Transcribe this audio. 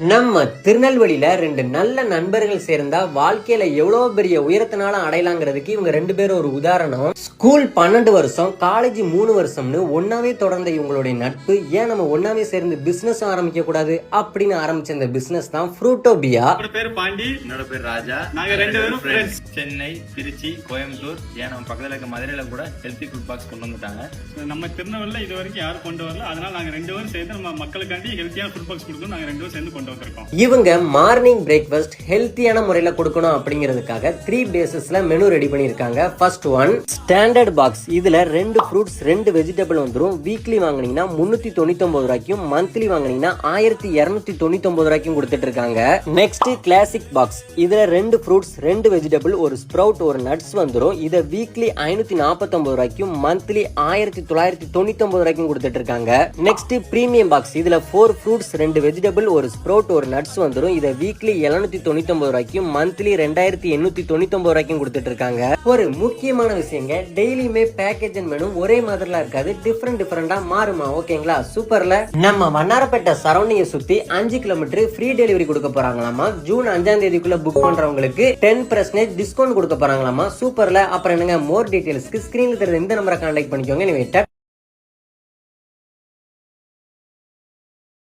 நம்ம திருநெல்வேலியில ரெண்டு நல்ல நண்பர்கள் சேர்ந்தா வாழ்க்கையில எவ்வளவு பெரிய உயரத்தினாலும் அடையலாங்கிறதுக்கு இவங்க ரெண்டு பேரும் ஒரு உதாரணம். ஸ்கூல் பன்னெண்டு வருஷம் காலேஜ் மூணு வருஷம்னு ஒன்னாவே தொடர்ந்த இவங்களுடைய நட்பு ஏன் நம்ம ஒன்னாவே சேர்ந்து பிசினஸ் ஆரம்பிக்க கூடாது அப்படின்னு ஆரம்பிச்ச இந்த பிசினஸ் தான் ஃப்ரூட்டோபியா பேரு பாண்டி என்னோட பேர் ராஜா. நாங்க ரெண்டு பேரும் friends. சென்னை திருச்சி கோயம்புத்தூர் ஏன் நம்ம பக்கத்துல இருக்க மதுரையில கூட ஹெல்த்தி ஃபுட் பாக்ஸ் கொண்டு வந்துட்டாங்க. நம்ம திருநெல்வேலியில் இது வரைக்கும் யாரும் கொண்டு வரல. அதனால நாங்க ரெண்டு பேரும் சேர்ந்து நம்ம மக்களுக்காண்டி ஹெல்த்தியான ஃபுட் பாக்ஸ் கொடுக்கணும் நாங்க ரெண்டு பேரும் சேர்ந்து கொண்டு வந்திருக்கோம். இவங்க மார்னிங் பிரேக்ஃபாஸ்ட் ஹெல்த்தியான முறையில் கொடுக்கணும் அப்படிங்கிறதுக்காக த்ரீ பேசஸ்ல மெனு ரெடி பண்ணியிருக்காங்க. ஃபர்ஸ்ட் ஒன் ஸ்டாண்டர்ட் பாக்ஸ் இதுல ரெண்டு ஃப்ரூட்ஸ் ரெண்டு வெஜிடபிள் வந்துரும். வீக்லி வாங்கினீங்கன்னா முன்னூத்தி தொண்ணூத்தி ரூபாய்க்கும் மந்த்லி வாங்குனீங்கன்னா ஆயிரத்தி இருநூத்தி தொண்ணூத்தி ஒன்பது ரூபாய்க்கும் கொடுத்துட்டு இருக்காங்க நெக்ஸ்ட் கிளாசிக் பாக்ஸ் இதுல ரெண்டு ஃப்ரூட்ஸ் ரெண்டு வெஜிடபிள் ஒரு ஸ்ப்ரவுட் ஒரு நட்ஸ் வந்துடும் இதை வீக்லி ஐநூத்தி நாற்பத்தி ஒன்பது ரூபாய்க்கும் மந்த்லி ஆயிரத்தி தொள்ளாயிரத்தி தொண்ணூத்தி ஒன்பது ரூபாய்க்கும் கொடுத்துட்டு இருக்காங்க நெக்ஸ்ட் பிரீமியம் பாக்ஸ் இதுல ஃபோர் ஃப்ரூட்ஸ் ரெண்டு வெஜிடபிள் ஒரு ஸ்ப்ரவுட் ஒரு நட்ஸ் வந்துடும் இதை வீக்லி எழுநூத்தி தொண்ணூத்தி ஒன்பது ரூபாய்க்கும் மந்த்லி ரெண்டாயிரத்தி எண்ணூத்தி தொண்ணூத்தி ரூபாய்க்கும் கொடுத்துட்டு இருக்காங்க ஒரு முக்கியமான விஷயங்க டெய்லியுமே பேக்கேஜ் அண்ட் மெனு ஒரே மாதிரிலாம் இருக்காது. டிஃப்ரெண்ட் டிஃப்ரெண்டா மாறுமா? ஓகேங்களா சூப்பர்ல நம்ம வண்ணாரப்பேட்டை சரௌண்டிங்கை சுத்தி அஞ்சு கிலோமீட்டர் ஃப்ரீ டெலிவரி கொடுக்க போறாங்களாமா? ஜூன் அஞ்சாம் தேதிக்குள்ள புக் பண்றவங்களுக்கு டென் பர்சன்டேஜ் டிஸ்கவுண்ட் கொடுக்க போறாங்களாமா? சூப்பர்ல அப்புறம் என்னங்க? மோர் டீடைல்ஸ்க்கு ஸ்கிரீன்ல தெரிஞ்ச இந்த நம்பரை கான்டாக்ட் பண்ணிக்கோங்க. நீங்க